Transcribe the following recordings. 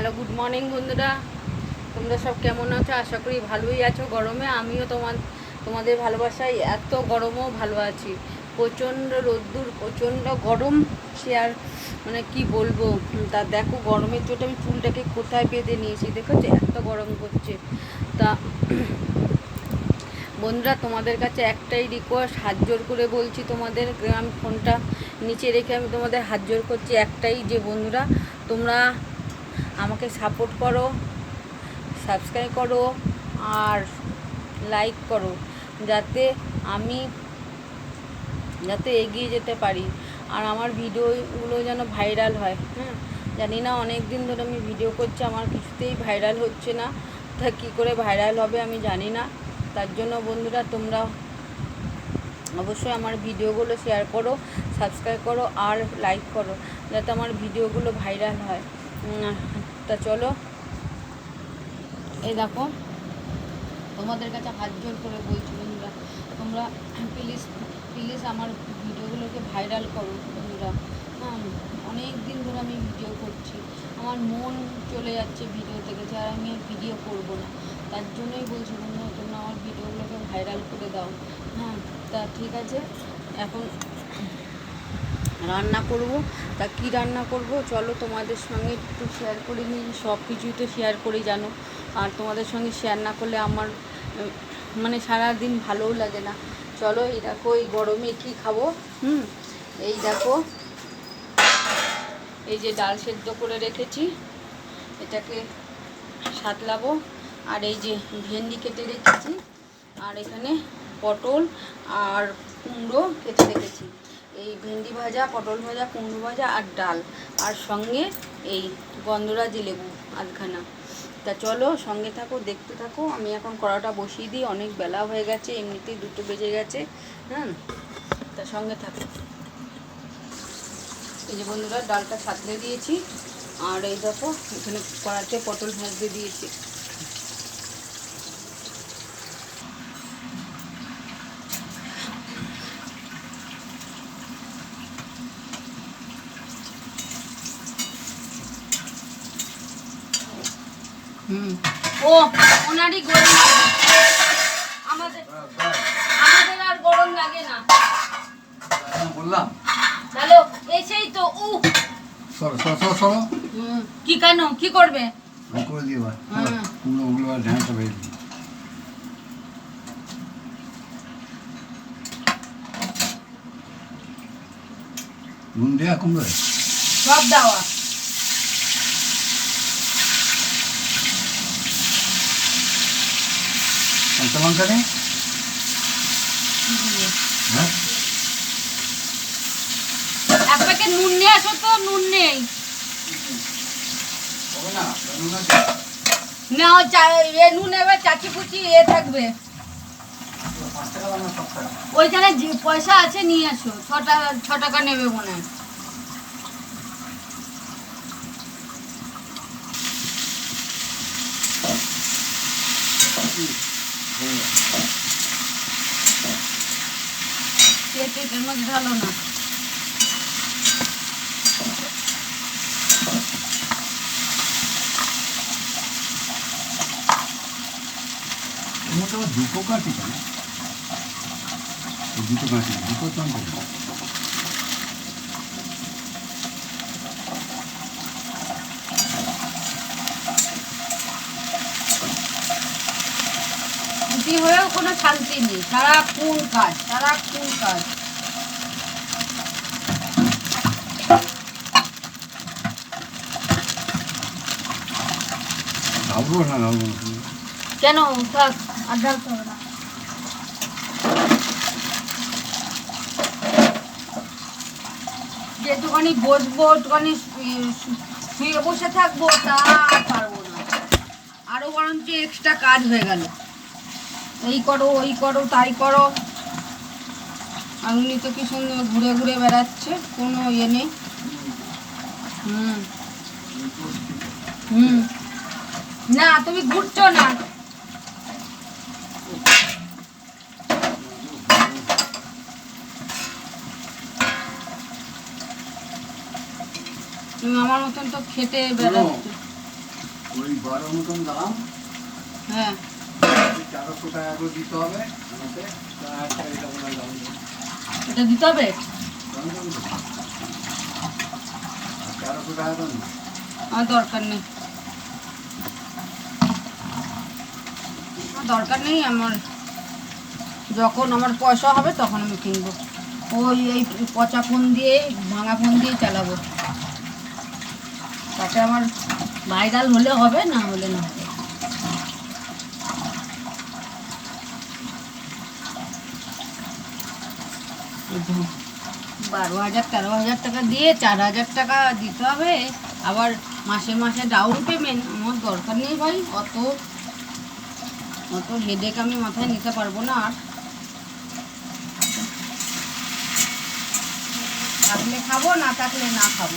Hello good morning বন্ধুরা। তোমরা সব কেমন আছো? আশা করি ভালোই আছো। গরমে আমিও তোমার, তোমাদের ভালোবাসায় এত গরমও ভালো আছি। প্রচণ্ড রোদ্দুর, প্রচণ্ড গরম। সে আর মানে কি বলব? তা দেখো, গরমের চোটে আমি চুলটাকে কোথায় বেঁধে নিয়েছি? দেখেছ? এত গরম করছে তা বন্ধুরা, তোমাদের কাছে একটাই রিকোয়েস্ট হাত জোর করে বলছি তোমাদের আমি ফোনটা নিচে রেখে আমি তোমাদের হাত জোর করছি একটাই যে বন্ধুরা, তোমরা আমাকে সাপোর্ট করো সাবস্ক্রাইব করো আর লাইক করো, যাতে আমি যাতে এগিয়ে যেতে পারি। আর আমার ভিডিওগুলো যেন ভাইরাল হয় হ্যাঁ জানি না অনেক দিন ধরে আমি ভিডিও করছি, আমার কিছুতেই ভাইরাল হচ্ছে না। তা কী করে ভাইরাল হবে আমি জানি না। তার জন্য বন্ধুরা, তোমরা অবশ্যই আমার ভিডিওগুলো শেয়ার করো সাবস্ক্রাইব করো আর লাইক করো, যাতে আমার ভিডিওগুলো ভাইরাল হয়। তা চলো। এই দেখো, তোমাদের কাছে হাত জোর করে বলছি বন্ধুরা, তোমরা প্লিজ প্লিজ আমার ভিডিওগুলোকে ভাইরাল করো বন্ধুরা। হ্যাঁ অনেক দিন ধরে আমি ভিডিও করছি। আমার মন চলে যাচ্ছে ভিডিও থেকে যে আর আমি ভিডিও করব না। তার জন্যই বলছি বন্ধুরা, তোমরা আমার ভিডিওগুলোকে ভাইরাল করে দাও। হ্যাঁ তা ঠিক আছে, এখন রান্না করব। তা কি রান্না করব? চলো তোমাদের সঙ্গে একটু শেয়ার করে নিই। সব কিছুই তো শেয়ার করি, জানো। আর তোমাদের সঙ্গে শেয়ার না করলে আমার মানে সারা দিন ভালোও লাগে না। চলো, এই দেখো, এই গরমে কি খাব? হুম, এই দেখো, এই যে ডাল সেদ্ধ করে রেখেছি। এটাকে সাতলাবো। আর এই যে ভেন্ডি কেটে রেখেছি। আর এখানে পটল আর কুমড়ো কেটে রেখেছি। এই ভেন্ডি ভাজা, পটল ভাজা, কুমড়ো ভাজা আর ডাল। আর সঙ্গে এই গন্ধরাজি লেবু আধখানা। তা চলো সঙ্গে থাকো, দেখতে থাকো। আমি এখন কড়াটা বসিয়ে দিই। অনেক বেলা হয়ে গেছে, এমনিতেই দুটো বেজে গেছে হ্যাঁ? তা সঙ্গে থাকো। এই যে বন্ধুরা, ডালটা সাতলে দিয়েছি। আর এই দেখো, এখানে কড়াতে পটল ভাজতে দিয়েছি। ও ওনারই গরম আমাদের আমাদের আর গরম লাগে না। বললাম। হ্যালো এসেই তো উ সরো সরো সরো সরো। কি কেন কি করবে? আমি করে দিই। কুমড়ো ওগুলো আর দিই। নুন কুমড়ো সব দেওয়া। কাঁচা লঙ্কা নেই হ্যাঁ? এক প্যাকেট নুন নিয়ে আসো তো নুন নেই। না নুন এ এবার চাচি এ থাকবে। ওইখানে পয়সা আছে নিয়ে আসো। ছ টাকা ছ টাকা নেবে মনে হয়। পেটের মধ্যে ঢালো না। কুমড়োটা আবার দুটো কাটি কেন? এই দুটো কাটি দুটো চান হয়েও কোনো শান্তি নেই। সারাক্ষণ কাজ সারাক্ষণ কাজ। ঢালবো না কেন? থাক, আর ঢালতে হবে না। যেটুখানি বসবো একটুখানি শুয়ে- শুয়ে বসে থাকব, তা পারব না। আরও বরঞ্চ এক্সট্রা কাজ হয়ে গেল। এই করো, ওই করো, তাই করো। আপনি তো কি সুন্দর ঘুরে ঘুরে বেড়াচ্ছে, কোনো ইয়ে নেই। হুম। হুম। না তুমি ঘুরছো না। তুমি আমার মতন তো খেটে বেড়াচ্ছ। ওই মতন দাম। হ্যাঁ। টাকা করে দিতে হবে। এটা দিতে হবে? আমার দরকার নেই। দরকার নেই, আমার যখন আমার পয়সা হবে তখন আমি কিনবো। ওই, এই পচা ফোন দিয়ে, ভাঙা ফোন দিয়ে চালাবো। তাতে আমার ভাইরাল হলে হবে, না হলে না হবে। বারো হাজার, তেরো হাজার টাকা দিয়ে চার হাজার টাকা দিতে হবে। আবার মাসে মাসে ডাউন পেমেন্ট আমার দরকার নেই ভাই, অত অত হেডেক আমি মাথায় নিতে পারব না আর। থাকলে খাব, না থাকলে না খাব।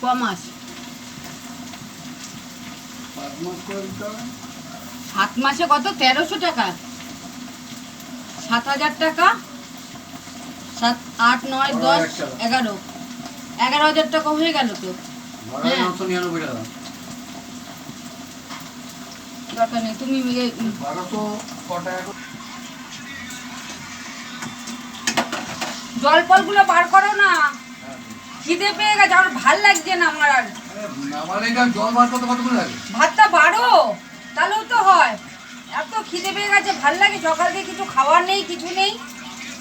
ক মাস পাঁচ মাস করে দিতে হবে সাত মাসে কত? তেরোশো টাকা। সাত হাজার টাকা। সাত আট নয় দশ এগারো। এগারো হাজার টাকা হয়ে গেল তো। হ্যাঁ। দরকার নেই তুমি জল ফলগুলো বার করো না। হ্যাঁ। খিদে পেয়ে গেছে আমার ভালো লাগছে না আমার আর। জল বার করতে কতক্ষণ লাগে? ভাতটা বাড়ো তাহলেও তো হয়। এত খিদে পেয়ে গেছে ভালো লাগে সকাল থেকে কিছু খাওয়ার নেই কিছু নেই।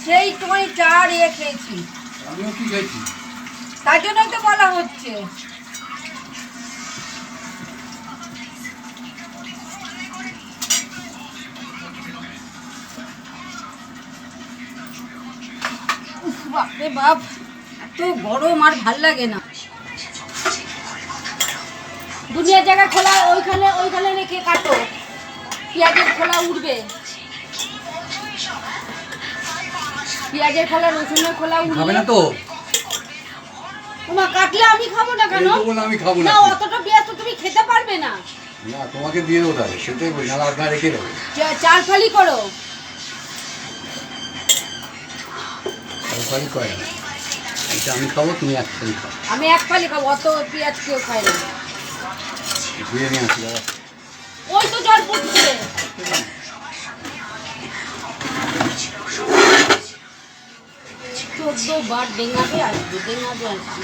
সেই একটুখানি চা আর ইয়ে খেয়েছি। আমিও কি খেয়েছি? তার জন্যই তো বলা হচ্ছে। বাপরে বাপ এত গরম আর ভালো লাগে না। দুনিয়ার জায়গা খোলা ওইখানে ওইখানে রেখে কাটো। পেঁয়াজের খোলা উঠবে। পেঁয়াজের খোলা রসুনের খোলা খাবে উঠবে না তো? তোমার কাটলে আমি খাব না কেন? আমি খাব না। অতটা পেঁয়াজ তো তুমি খেতে পারবে না। না তোমাকে দিয়ে দেবো তাহলে। সেটাই বলি না আপনার রেখে দেবো। চার ফালি করো। না এটা আমি খাব তুমি এক খালি খাও। আমি এক ফালি খাব অত পেঁয়াজ কেউ খায় না। ওই তো জল পড়ছে। চোদ্দ বার ডেঙ্গাতে আসবে ডেঙ্গাতে আসবে।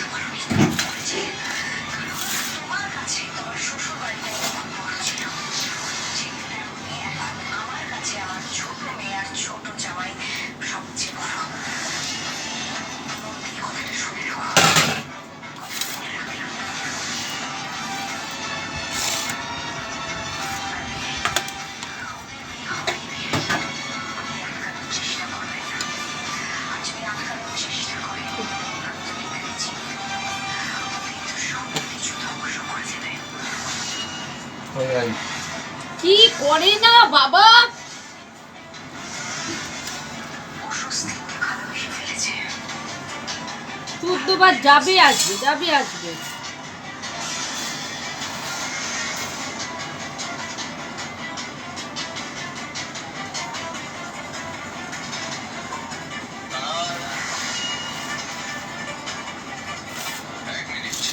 কি করে না বাবা? চোদ্দ বার যাবে আসবে যাবে আসবে।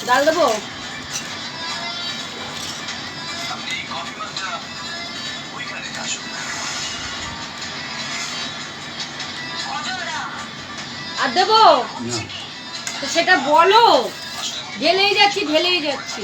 ডাল দেবো? আর দেবো? তো সেটা বলো। ঢেলেই যাচ্ছি ঢেলেই যাচ্ছি।